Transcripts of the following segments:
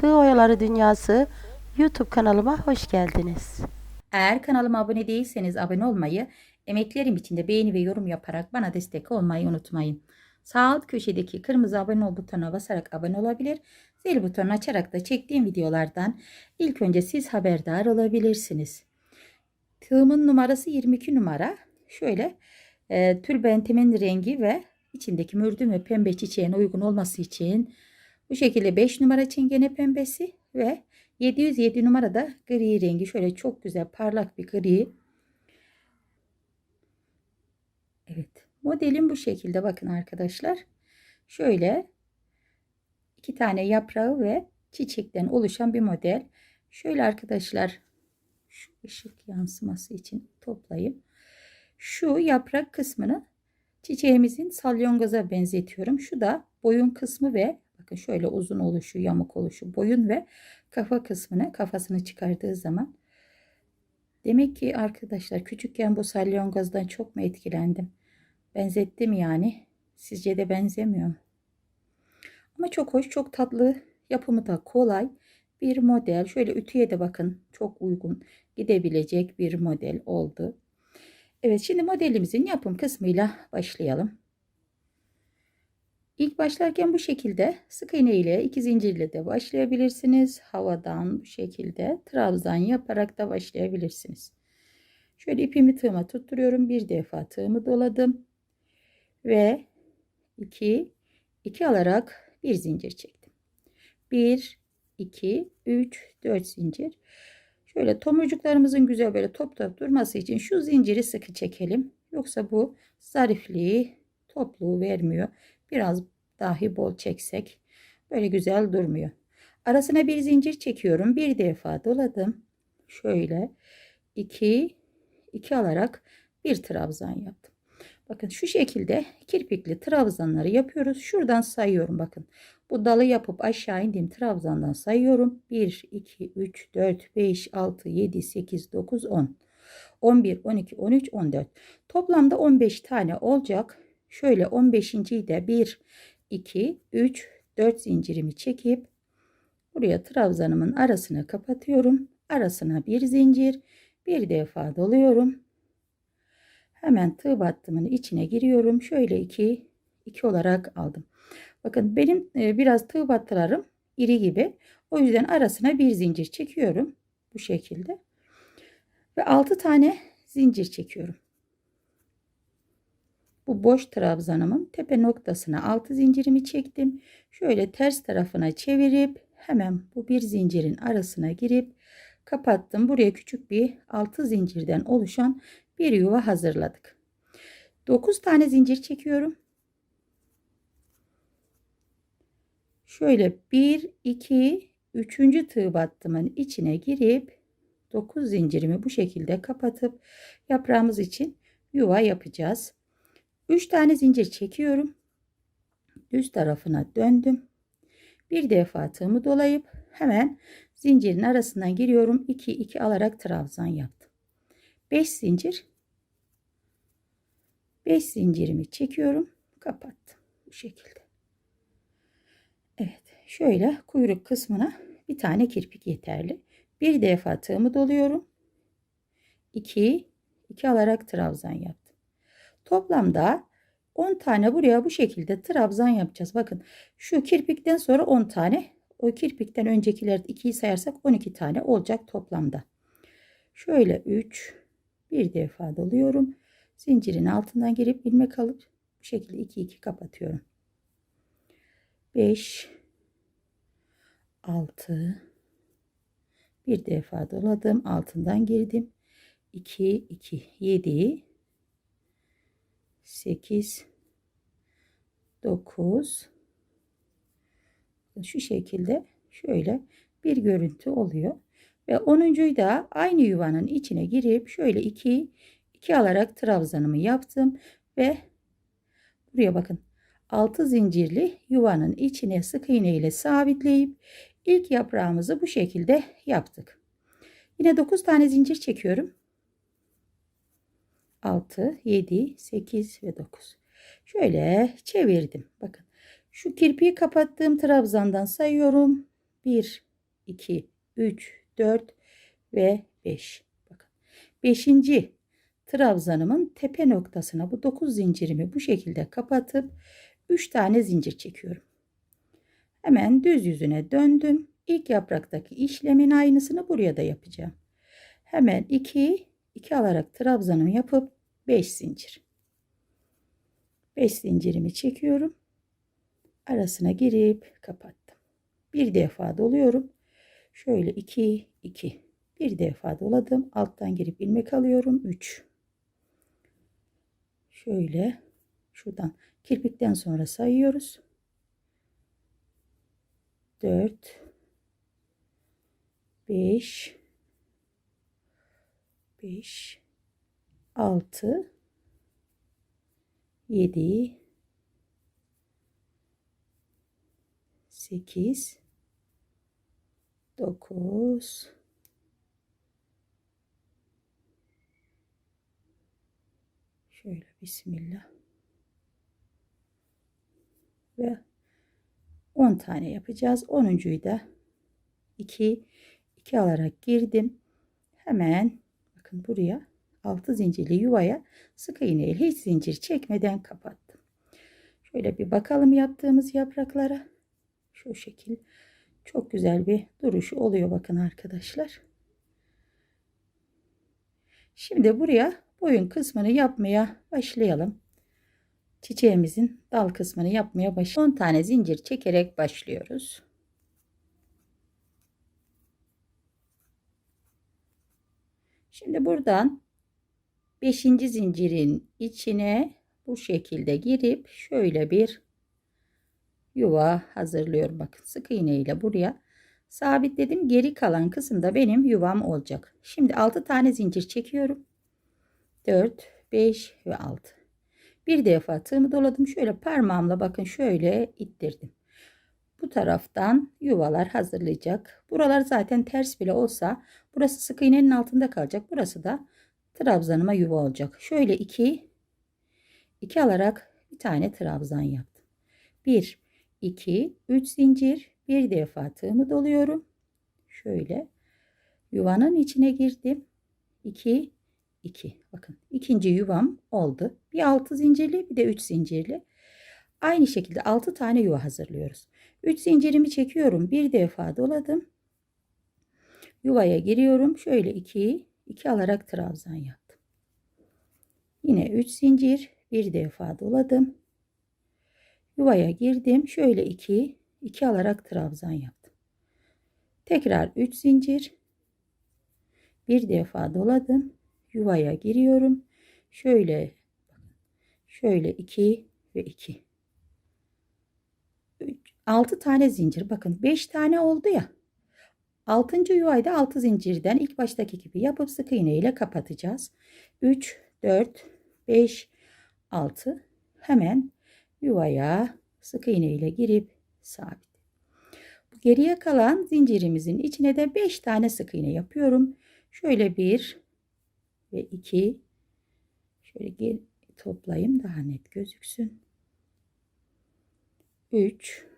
Tığ Oyaları Dünyası YouTube kanalıma hoş geldiniz. Eğer kanalıma abone değilseniz abone olmayı, emeklerim için de beğeni ve yorum yaparak bana destek olmayı unutmayın. Sağ alt köşedeki kırmızı abone ol butonuna basarak abone olabilir, zil butonunu açarak da çektiğim videolardan ilk önce siz haberdar olabilirsiniz. Tığımın numarası 22 numara. Şöyle e, tülbentimin rengi ve içindeki mürdüm ve pembe çiçeğine uygun olması için bu şekilde 5 numara çingene pembesi ve 707 numarada gri rengi şöyle çok güzel parlak bir gri. Evet modelim bu şekilde bakın arkadaşlar. Şöyle iki tane yaprağı ve çiçekten oluşan bir model. Şöyle arkadaşlar şu ışık yansıması için toplayayım. Şu yaprak kısmını çiçeğimizin salyongaza benzetiyorum. Şu da boyun kısmı ve bakın şöyle uzun oluşu, yamuk oluşu, boyun ve kafa kısmını kafasını çıkardığı zaman demek ki arkadaşlar küçükken bu salyangozdan çok mu etkilendim? Benzettim yani. Sizce de benzemiyor mu? Ama çok hoş, çok tatlı. Yapımı da kolay bir model. Şöyle ütüye de bakın çok uygun gidebilecek bir model oldu. Evet şimdi modelimizin yapım kısmıyla başlayalım. İlk başlarken bu şekilde sık iğne ile iki zincirle de başlayabilirsiniz. Havadan bu şekilde trabzan yaparak da başlayabilirsiniz. Şöyle ipimi tığıma tutturuyorum. Bir defa tığımı doladım. Ve 2 2 alarak bir zincir çektim. 1 2 3 4 zincir. Şöyle tomurcuklarımızın güzel böyle top top durması için şu zinciri sıkı çekelim. Yoksa bu zarifliği topluğu vermiyor. Biraz dahi bol çeksek böyle güzel durmuyor. Arasına bir zincir çekiyorum. Bir defa doladım. Şöyle 2 2 alarak bir trabzan yaptım. Bakın şu şekilde kirpikli trabzanları yapıyoruz. Şuradan sayıyorum bakın. Bu dalı yapıp aşağı indiğim trabzandan sayıyorum. 1, 2, 3, 4, 5, 6, 7, 8, 9, 10. 11, 12, 13, 14. Toplamda 15 tane olacak. Şöyle 15.yi de 1, 2, 3, 4 zincirimi çekip buraya trabzanımın arasını kapatıyorum. Arasına bir zincir. Bir defa doluyorum. Hemen tığ battımın içine giriyorum. Şöyle iki, iki olarak aldım. Bakın benim e, biraz tığ battılarım iri gibi. O yüzden arasına bir zincir çekiyorum. Bu şekilde. Ve 6 tane zincir çekiyorum. Bu boş trabzanımın tepe noktasına 6 zincirimi çektim. Şöyle ters tarafına çevirip hemen bu bir zincirin arasına girip kapattım. Buraya küçük bir 6 zincirden oluşan bir yuva hazırladık. 9 tane zincir çekiyorum. Şöyle 1 2 3. tığ battımın içine girip 9 zincirimi bu şekilde kapatıp yaprağımız için yuva yapacağız. 3 tane zincir çekiyorum. Düz tarafına döndüm. Bir defa tığımı dolayıp hemen zincirin arasından giriyorum. 2 2 alarak trabzan yaptım. 5 zincir 5 zincirimi çekiyorum kapattım bu şekilde Evet şöyle kuyruk kısmına bir tane kirpik yeterli bir defa tığımı doluyorum 2 2 alarak trabzan yaptım toplamda 10 tane buraya bu şekilde trabzan yapacağız bakın şu kirpikten sonra 10 tane o kirpikten öncekiler 2'yi sayarsak 12 tane olacak toplamda şöyle 3 bir defa doluyorum. Zincirin altından girip ilmek alıp bu şekilde 2 2 kapatıyorum. 5 6 bir defa doladım. Altından girdim. 2 2 7 8 9 şu şekilde şöyle bir görüntü oluyor. Ve 10'uncuyu da aynı yuvanın içine girip şöyle 2 2 alarak trabzanımı yaptım ve buraya bakın 6 zincirli yuvanın içine sık iğne ile sabitleyip ilk yaprağımızı bu şekilde yaptık. Yine 9 tane zincir çekiyorum. 6, 7, 8 ve 9. Şöyle çevirdim. Bakın şu kirpiği kapattığım trabzandan sayıyorum. 1, 2, 3, 4 ve 5. Bakın. 5. trabzanımın tepe noktasına bu 9 zincirimi bu şekilde kapatıp 3 tane zincir çekiyorum. Hemen düz yüzüne döndüm. İlk yapraktaki işlemin aynısını buraya da yapacağım. Hemen 2 2 alarak trabzanımı yapıp 5 zincir. 5 zincirimi çekiyorum. Arasına girip kapattım. Bir defa doluyorum. Şöyle 2 2 bir defa doladım. Alttan girip ilmek alıyorum. 3 Şöyle şuradan kirpikten sonra sayıyoruz. 4 5 5 6 7 8 9 Şöyle bismillah. Ve 10 tane yapacağız. 10'uncuyu da 2 2 alarak girdim. Hemen bakın buraya 6 zincirli yuvaya sık iğne ile hiç zincir çekmeden kapattım. Şöyle bir bakalım yaptığımız yapraklara. Şu şekil çok güzel bir duruşu oluyor bakın arkadaşlar. Şimdi buraya boyun kısmını yapmaya başlayalım. Çiçeğimizin dal kısmını yapmaya başlayalım. 10 tane zincir çekerek başlıyoruz. Şimdi buradan 5. zincirin içine bu şekilde girip şöyle bir yuva hazırlıyorum. Bakın sık iğne ile buraya sabitledim. Geri kalan kısımda benim yuvam olacak. Şimdi 6 tane zincir çekiyorum. 4, 5 ve 6. Bir defa tığımı doladım. Şöyle parmağımla bakın şöyle ittirdim. Bu taraftan yuvalar hazırlayacak. Buralar zaten ters bile olsa burası sık iğnenin altında kalacak. Burası da trabzanıma yuva olacak. Şöyle 2 2 alarak bir tane trabzan yaptım. 1 2 3 zincir bir defa tığımı doluyorum. Şöyle yuvanın içine girdim. 2 2 bakın ikinci yuvam oldu. Bir 6 zincirli bir de 3 zincirli. Aynı şekilde 6 tane yuva hazırlıyoruz. 3 zincirimi çekiyorum. Bir defa doladım. Yuvaya giriyorum. Şöyle 2 2 alarak trabzan yaptım. Yine 3 zincir bir defa doladım. Yuvaya girdim. Şöyle 2 2 alarak trabzan yaptım. Tekrar 3 zincir bir defa doladım. Yuvaya giriyorum. Şöyle şöyle 2 ve 2 6 tane zincir. Bakın 5 tane oldu ya. 6. yuvayı da 6 zincirden ilk baştaki gibi yapıp sık iğne ile kapatacağız. 3, 4, 5, 6. Hemen yuvaya sık iğne ile girip sabit. Geriye kalan zincirimizin içine de 5 tane sık iğne yapıyorum. Şöyle 1 ve 2 şöyle toplayayım daha net gözüksün. 3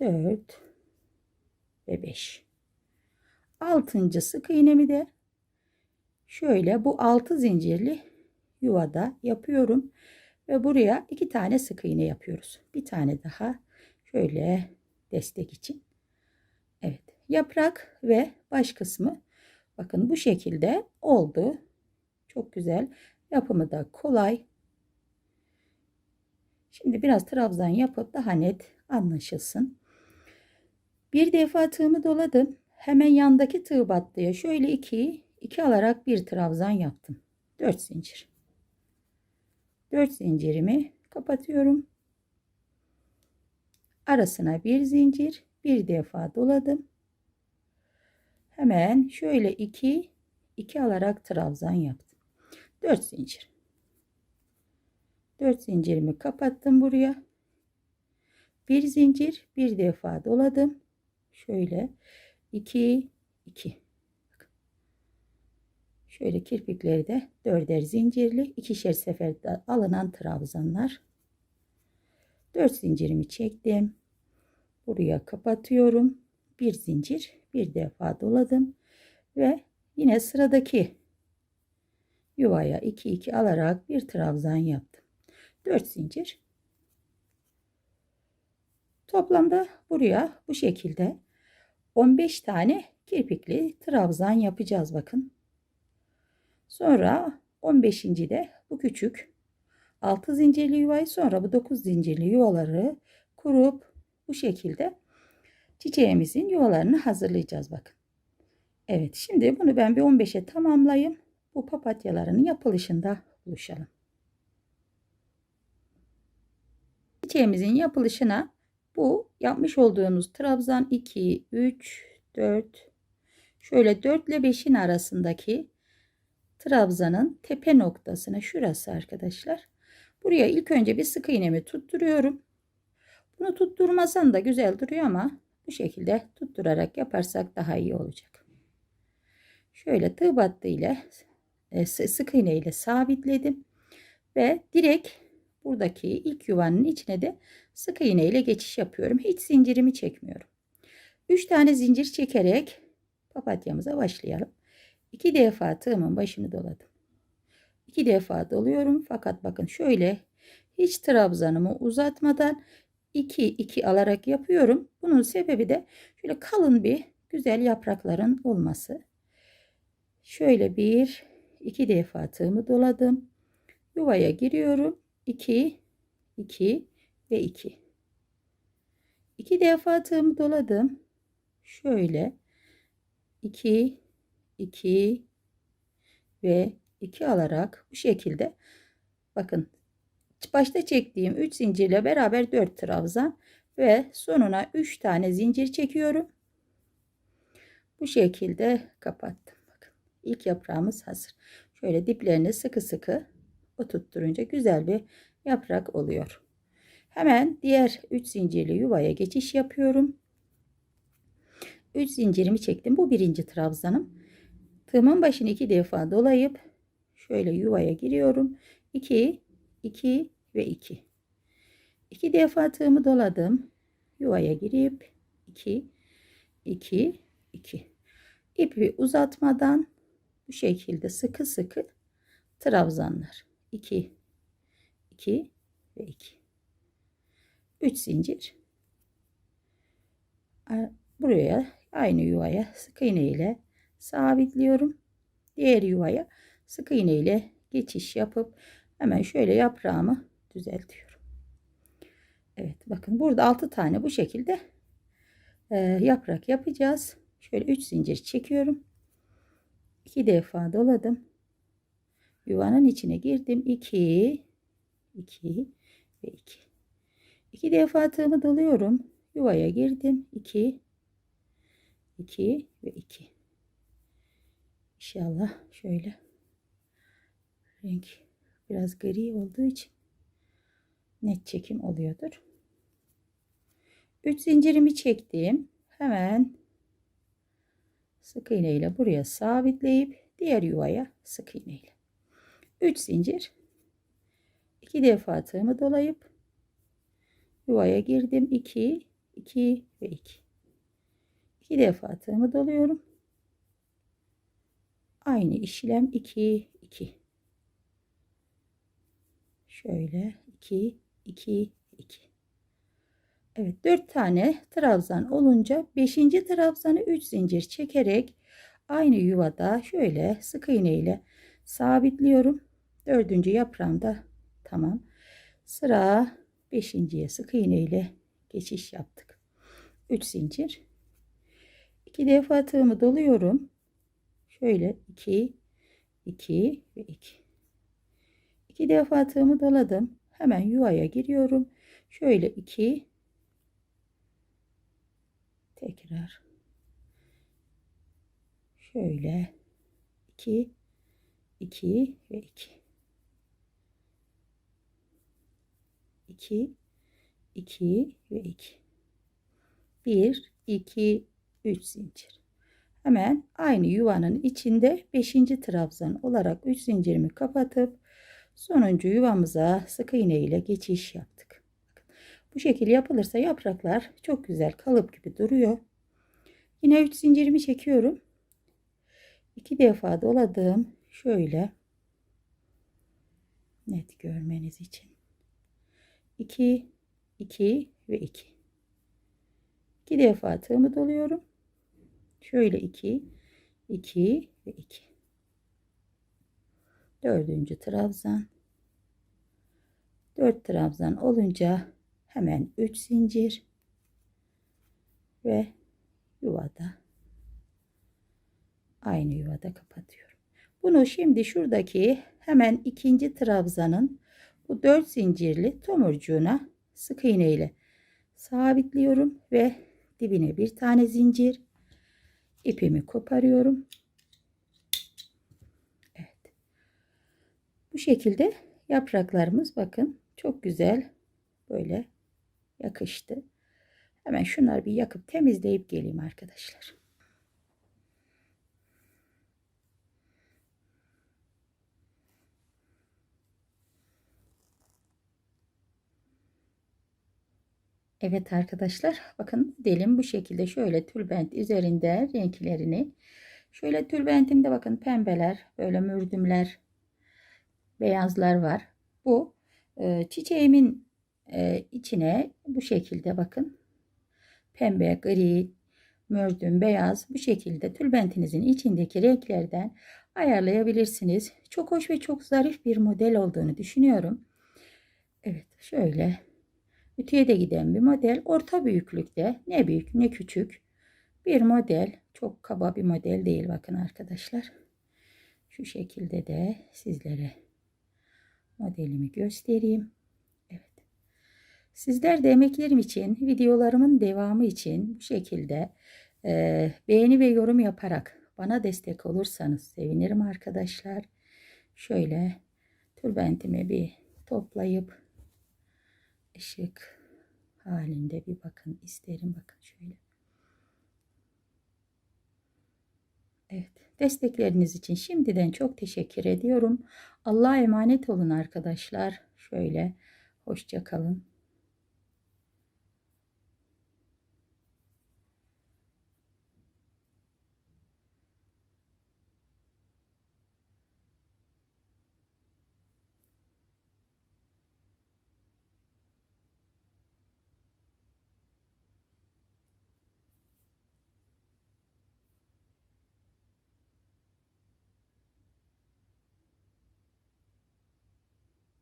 4 ve 5. Altıncı sık iğnemi de şöyle bu altı zincirli yuvada yapıyorum ve buraya iki tane sık iğne yapıyoruz. Bir tane daha şöyle destek için. Evet, yaprak ve baş kısmı bakın bu şekilde oldu. Çok güzel. Yapımı da kolay. Şimdi biraz trabzan yapıp daha net anlaşılsın. Bir defa tığımı doladım. Hemen yandaki tığ battıya şöyle iki, iki alarak bir trabzan yaptım. 4 zincir. 4 zincirimi kapatıyorum. Arasına bir zincir, bir defa doladım. Hemen şöyle iki, iki alarak trabzan yaptım. 4 zincir. 4 zincirimi kapattım buraya. Bir zincir, bir defa doladım şöyle. 2 2 şöyle kirpikleri de dörder zincirli ikişer seferde alınan trabzanlar. 4 zincirimi çektim. Buraya kapatıyorum. Bir zincir bir defa doladım. Ve yine sıradaki yuvaya 2 2 alarak bir trabzan yaptım. 4 zincir. Toplamda buraya bu şekilde 15 tane kirpikli trabzan yapacağız bakın. Sonra 15. de bu küçük 6 zincirli yuvayı sonra bu 9 zincirli yuvaları kurup bu şekilde çiçeğimizin yuvalarını hazırlayacağız bakın. Evet şimdi bunu ben bir 15'e tamamlayayım. Bu papatyaların yapılışında buluşalım. Çiçeğimizin yapılışına bu yapmış olduğunuz trabzan 2, 3, 4 şöyle 4 ile 5'in arasındaki trabzanın tepe noktasına şurası arkadaşlar. Buraya ilk önce bir sık iğnemi tutturuyorum. Bunu tutturmasan da güzel duruyor ama bu şekilde tutturarak yaparsak daha iyi olacak. Şöyle tığ battı ile e, sık iğne ile sabitledim ve direkt buradaki ilk yuvanın içine de sık iğne ile geçiş yapıyorum. Hiç zincirimi çekmiyorum. 3 tane zincir çekerek papatyamıza başlayalım. 2 defa tığımın başını doladım. 2 defa doluyorum fakat bakın şöyle hiç trabzanımı uzatmadan 2 2 alarak yapıyorum. Bunun sebebi de şöyle kalın bir güzel yaprakların olması. Şöyle bir iki defa tığımı doladım. Yuvaya giriyorum. 2 2 ve 2. 2 defa tığımı doladım. Şöyle 2 2 ve 2 alarak bu şekilde bakın başta çektiğim 3 zincirle beraber 4 trabzan ve sonuna 3 tane zincir çekiyorum. Bu şekilde kapattım. Bakın ilk yaprağımız hazır. Şöyle diplerini sıkı sıkı oturtturunca güzel bir yaprak oluyor. Hemen diğer 3 zincirli yuvaya geçiş yapıyorum. 3 zincirimi çektim. Bu birinci trabzanım. Tığımın başını iki defa dolayıp şöyle yuvaya giriyorum. 2 2 ve 2. 2 defa tığımı doladım. Yuvaya girip 2 2 2. İpi uzatmadan bu şekilde sıkı sıkı trabzanlar. 2 2 ve 2. 3 zincir. Buraya aynı yuvaya sık iğne ile sabitliyorum. Diğer yuvaya sık iğne ile geçiş yapıp hemen şöyle yaprağımı düzeltiyorum. Evet bakın burada 6 tane bu şekilde e, yaprak yapacağız. Şöyle 3 zincir çekiyorum. 2 defa doladım. Yuvanın içine girdim. 2 2 ve 2. 2 defa tığımı doluyorum. Yuvaya girdim. 2 2 ve 2. İnşallah şöyle renk biraz gri olduğu için net çekim oluyordur. 3 zincirimi çektim. Hemen sık iğne ile buraya sabitleyip diğer yuvaya sık iğne ile 3 zincir. 2 defa tığımı dolayıp yuvaya girdim. 2 2 ve 2 2 defa tığımı doluyorum. Aynı işlem 2 2 şöyle 2 2 2 Evet 4 tane trabzan olunca 5. trabzanı 3 zincir çekerek aynı yuvada şöyle sık iğne ile sabitliyorum. Dördüncü yaprağımda tamam. Sıra beşinciye sık iğne ile geçiş yaptık. 3 zincir. 2 defa tığımı doluyorum. Şöyle 2 2 ve 2. 2 defa tığımı doladım. Hemen yuvaya giriyorum. Şöyle 2 tekrar şöyle 2 2 ve 2 2 2 ve 2 1 2 3 zincir hemen aynı yuvanın içinde 5. trabzan olarak 3 zincirimi kapatıp sonuncu yuvamıza sık iğne ile geçiş yaptık bu şekilde yapılırsa yapraklar çok güzel kalıp gibi duruyor Yine 3 zincirimi çekiyorum. 2 defa doladım. Şöyle net görmeniz için. 2 2 ve 2. 2 defa tığımı doluyorum. Şöyle 2 2 ve 2. Dördüncü trabzan. 4 trabzan olunca hemen 3 zincir ve yuvada aynı yuvada kapatıyorum. Bunu şimdi şuradaki hemen ikinci trabzanın bu 4 zincirli tomurcuğuna sık iğne ile sabitliyorum ve dibine bir tane zincir ipimi koparıyorum. Evet. Bu şekilde yapraklarımız bakın çok güzel böyle yakıştı. Hemen şunları bir yakıp temizleyip geleyim arkadaşlar. Evet arkadaşlar bakın modelim bu şekilde şöyle tülbent üzerinde renklerini şöyle tülbentimde bakın pembeler böyle mürdümler beyazlar var. Bu e, çiçeğimin e, içine bu şekilde bakın pembe gri mürdüm beyaz bu şekilde tülbentinizin içindeki renklerden ayarlayabilirsiniz. Çok hoş ve çok zarif bir model olduğunu düşünüyorum. Evet şöyle Ütüye de giden bir model. Orta büyüklükte. Ne büyük ne küçük. Bir model. Çok kaba bir model değil bakın arkadaşlar. Şu şekilde de sizlere modelimi göstereyim. Evet. Sizler de emeklerim için, videolarımın devamı için bu şekilde e, beğeni ve yorum yaparak bana destek olursanız sevinirim arkadaşlar. Şöyle tülbentimi bir toplayıp ışık halinde bir bakın isterim bakın şöyle. Evet destekleriniz için şimdiden çok teşekkür ediyorum. Allah'a emanet olun arkadaşlar. Şöyle hoşça kalın.